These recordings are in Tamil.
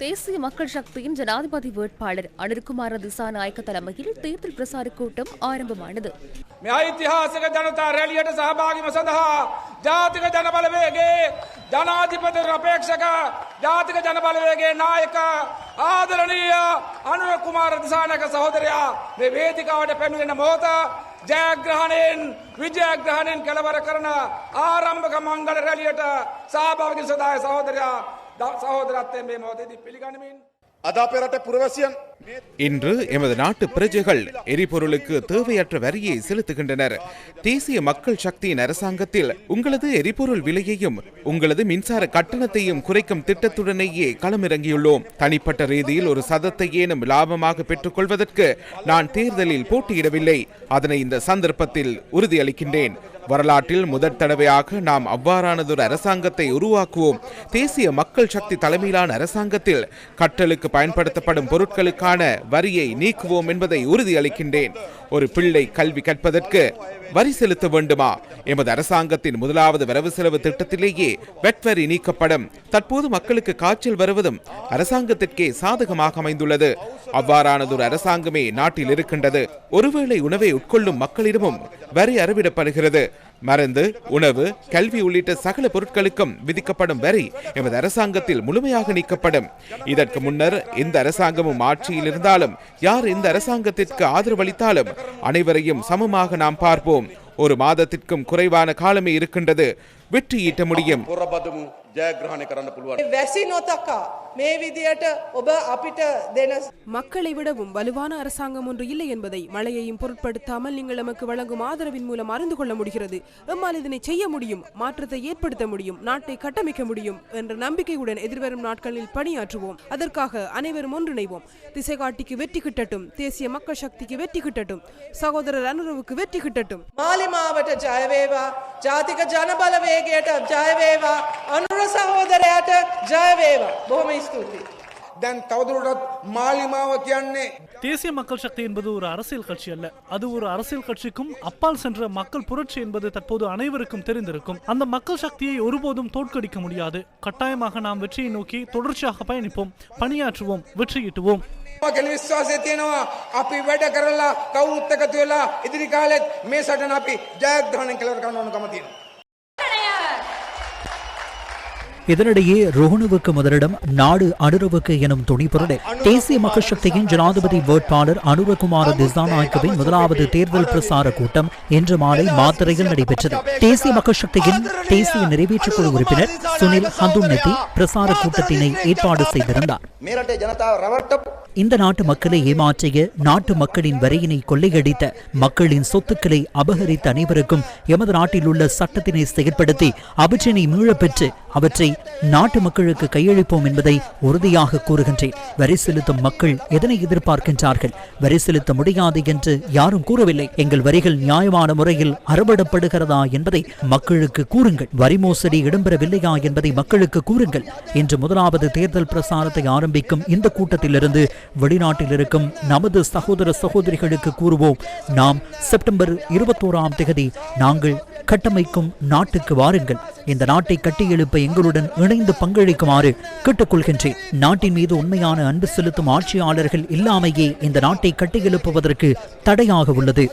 தேசிய மக்கள் சக்தியின் ஜனாதிபதி வேட்பாளர் அனிருகுமார திசாநாயக்க தலைமையில் தேர்தல் பிரசார கூட்டம் ஆரம்பமானது මේ ඓතිහාසික ජනතා රැලියට සහභාගිම සඳහා ජාතික ජනබලවේගේ ජනාධිපති රපේක්ෂක ජාතික ජනබලවේගේ නායක ආදරණීය අනුර කුමාර දිසානක සහෝදරයා මේ වේදිකාවට පැමිණෙන මොහොත ජයග්‍රහණයෙන් විජයග්‍රහණයෙන් කෙලවර කරන ආරම්භක මංගල රැලියට සහභාගී සදාය සහෝදරයා சகோதரத்தை மோதேதி பிலிகணுமின் இன்று எமது நாட்டு பிரஜைகள் எரிபொருளுக்கு தேவையற்ற வரியை செலுத்துகின்றனர். தேசிய மக்கள் சக்தியின் அரசாங்கத்தில் உங்களது எரிபொருள் விலையையும் உங்களது மின்சார கட்டணத்தையும் குறைக்கும் திட்டத்துடனேயே களமிறங்கியுள்ளோம். தனிப்பட்ட ரீதியில் ஒரு சதத்தை ஏனும் லாபமாக பெற்றுக்கொள்வதற்கு நான் தேர்தலில் போட்டியிடவில்லை. அதனை இந்த சந்தர்ப்பத்தில் உறுதியளிக்கின்றேன். வரலாற்றில் முதற் தடவையாக நாம் அவ்வாறானதொரு அரசாங்கத்தை உருவாக்குவோம். தேசிய மக்கள் சக்தி தலைமையிலான அரசாங்கத்தில் கற்றலுக்கு பயன்படுத்தப்படும் பொருட்களுக்கான வரியை நீக்குவோம் என்பதை உறுதியளிக்கின்றேன். ஒரு பிள்ளை கல்வி கற்பதற்கு வரி செலுத்த வேண்டுமா? எமது அரசாங்கத்தின் முதலாவது வரவு செலவு திட்டத்திலேயே வெட்வரி நீக்கப்படும். தற்போது மக்களுக்கு காய்ச்சல் வருவதும் அரசாங்கத்திற்கே சாதகமாக அமைந்துள்ளது. அவ்வாறானதொரு அரசாங்கமே நாட்டில் இருக்கின்றது. ஒருவேளை உணவை உட்கொள்ளும் மக்களிடமும் வரி அறவிடப்படுகிறது. மருந்து உணவு கல்வி உள்ளிட்ட சகல பொருட்களுக்கும் விதிக்கப்படும் வரி எமது அரசாங்கத்தில் முழுமையாக நீக்கப்படும். இதற்கு முன்னர் இந்த அரசாங்கமும் ஆட்சியில் இருந்தாலும் யார் இந்த அரசாங்கத்திற்கு ஆதரவளித்தாலும் அனைவரையும் சமமாக நாம் பார்ப்போம். ஒரு மாதத்திற்கும் குறைவான காலமே இருக்கின்றது. வெற்றி ஈட்ட முடியும் පොරබදමු ජයග්‍රහණය කරන්න පුළුවන්. වැසි නොතකා මේ විදියට ඔබ අපිට දෙන மக்களை விடவும் வலுவான அரசாங்கம் ஒன்று இல்லை என்பதை மழையையும் பொருட்படுத்தாமல் நீங்கள் நமக்கு வழங்கும் ஆதரவின் மூலம் அறிந்து கொள்ள முடிகிறது எம்மால் இதனை செய்ய முடியும் மாற்றத்தை ஏற்படுத்த முடியும் நாட்டை கட்டமைக்க முடியும் என்ற நம்பிக்கையுடன் எதிர்வரும் நாட்களில் பணியாற்றுவோம் அதற்காக அனைவரும் ஒன்றிணைவோம் திசைகாட்டிக்கு வெற்றி கிட்டட்டும் தேசிய மக்கள் சக்திக்கு வெற்றி கிட்டட்டும் சகோதரர் அனுரவுக்கு வெற்றி கிட்டட்டும் මාලිමාවට ජයවේවා ජාතික ජනබලවේගයට ජයවේවා අනුර සහෝදරයට ජයවේවා බොහොම ස්තුතියි. දැන් තවදුරටත් මාලිමාව කියන්නේ தேசிய மக்கள் சக்தி என்பது ஒரு அரசியல் கட்சி அல்ல அது ஒரு அரசியல் கட்சிக்கும் அப்பால் சென்ற மக்கள் புரட்சி என்பது தற்போது அனைவருக்கும் தெரிந்திருக்கும் அந்த மக்கள் சக்தியை ஒருபோதும் தோற்கடிக்க முடியாது கட்டாயமாக நாம் வெற்றியை நோக்கி தொடர்ச்சியாக பயணிப்போம் பணியாற்றுவோம் வெற்றியிட்டுவோம் කෙන විශ්වාසය තියෙනවා අපි වැඩ කරලා කවුරුත් එකතු වෙලා ඉදිරි කාලෙත් මේ සටන අපි ජයග්‍රහණය කළර කරන්න ඕනකම තියෙනවා. இதனிடையே ரோஹனுவுக்கு முதலிடம் நாடு அனுரவுக்கு எனும் துணிபொருளில் தேசிய மக்கள் ஜனாதிபதி வேட்பாளர் அனுரகுமார திசாநாயக்கவின் முதலாவது தேர்தல் பிரசார கூட்டம் இன்று மாலை மாத்திரையில் நடைபெற்றது. தேசிய மக்கள் தேசிய நிறைவேற்றுக் குழு உறுப்பினர் சுனில் ஹந்துன்னதி பிரசார கூட்டத்தினை ஏற்பாடு செய்திருந்தார். இந்த நாட்டு மக்களை ஏமாற்றிய நாட்டு மக்களின் வரியினை கொள்ளையடித்த மக்களின் சொத்துக்களை அபகரித்த அனைவருக்கும் எமது நாட்டில் உள்ள சட்டத்தினை செயற்படுத்தி அவற்றினை மீழப்பெற்று அவற்றை நாட்டு மக்களுக்கு கையளிப்போம் என்பதை உறுதியாக கூறுகின்றேன். வரி செலுத்தும் மக்கள் எதனை எதிர்பார்க்கின்றார்கள்? வரி செலுத்த முடியாது என்று யாரும் கூறவில்லை. எங்கள் வரிகள் நியாயமான முறையில் அறுபடப்படுகிறதா என்பதை மக்களுக்கு கூறுங்கள். வரி மோசடி இடம்பெறவில்லையா என்பதை மக்களுக்கு கூறுங்கள். இன்று முதலாவது தேர்தல் பிரசாரத்தை ஆரம்பிக்கும் இந்த கூட்டத்திலிருந்து வெளிநாட்டில் இருக்கும் நமது சகோதர சகோதரிகளுக்கு கூறுவோம். நாம் செப்டம்பர் இருபத்தோராம் தேதி நாங்கள் கட்டமைக்கும் நாட்டுக்கு வாருங்கள். இந்த நாட்டை கட்டியெழுப்ப எங்களுடன் இணைந்து பங்களிக்குமாறு கேட்டுக்கொள்கின்றேன். நாட்டின் மீது உண்மையான அன்பு செலுத்தும் ஆட்சியாளர்கள் இல்லாமையே இந்த நாட்டை கட்டியெழுப்புவதற்கு தடையாக உள்ளது.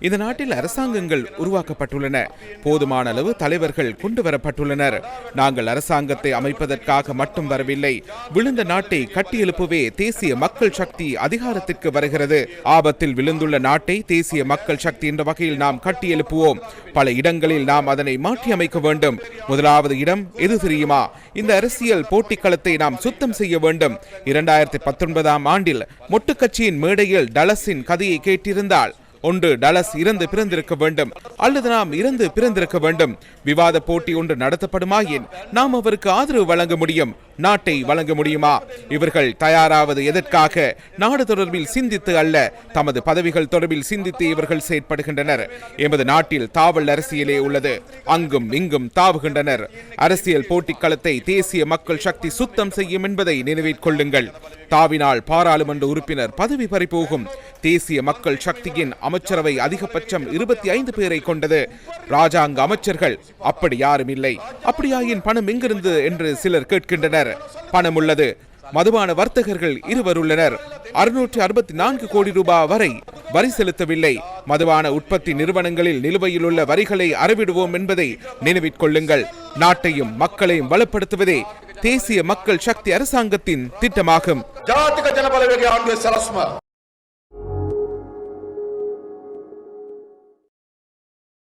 இந்த நாட்டில் அரசாங்கங்கள் உருவாக்கப்பட்டுள்ளன. போதுமான அளவு தலைவர்கள் கொண்டு வரப்பட்டுள்ளனர். நாங்கள் அரசாங்கத்தை அமைப்பதற்காக மட்டும் வரவில்லை. விழுந்த நாட்டை கட்டியெழுப்பவே தேசிய மக்கள் சக்தி அதிகாரத்திற்கு வருகிறது. ஆபத்தில் விழுந்துள்ள நாட்டை தேசிய மக்கள் சக்தி என்ற வகையில் நாம் கட்டியெழுப்புவோம். பல இடங்களில் நாம் அதனை மாற்றியமைக்க வேண்டும். முதலாவது இடம் எது தெரியுமா? இந்த அரசியல் போட்டிக்களத்தை நாம் சுத்தம் செய்ய வேண்டும். இரண்டாயிரத்தி பத்தொன்பதாம் ஆண்டில் மொட்டுக்கட்சியின் மேடையில் டலஸின் கதையை கேட்டிருந்தால் ஒன்று டலஸ் இறந்து பிறந்திருக்க வேண்டும் அல்லது நாம் இறந்து பிறந்திருக்க வேண்டும். விவாத போட்டி ஒன்று நடத்தப்படுமாயின் நாம் அவருக்கு ஆதரவு வழங்க முடியும். நாட்டை வழங்க முடியுமா? இவர்கள் தயாராவது எதற்காக? நாடு தொடர்பில் சிந்தித்து அல்ல தமது பதவிகள் தொடர்பில் சிந்தித்து இவர்கள் செயற்படுகின்றனர். எமது நாட்டில் தாவல் அரசியலே உள்ளது. அங்கும் இங்கும் தாவுகின்றனர். அரசியல் போட்டிக் களத்தை தேசிய மக்கள் சக்தி சுத்தம் செய்யும் என்பதை நினைவில் கொள்ளுங்கள். தாவினால் பாராளுமன்ற உறுப்பினர் பதவி பறிபோகும் தேசிய மக்கள் சக்தியின் அமைச்சரவை அதிகபட்சம் இருபத்தி ஐந்து பேரை கொண்டது. ராஜாங்க அமைச்சர்கள் அப்படி யாரும் இல்லை. அப்படியாயின் பணம் எங்கிருந்து? என்று சிலர் கேட்கின்றனர். பணம் உள்ளது மதுபான வர்த்தகர்கள் இருவர் உள்ளனர் அறுநூற்று அறுபத்தி நான்கு கோடி ரூபாய் வரை வரி செலுத்தவில்லை. மதுவான உற்பத்தி நிறுவனங்களில் நிலுவையில் உள்ள வரிகளை அறவிடுவோம் என்பதை நினைவிற்கொள்ளுங்கள் நாட்டையும் மக்களையும் வலுப்படுத்துவதே தேசிய மக்கள் சக்தி அரசாங்கத்தின் திட்டமாகும்.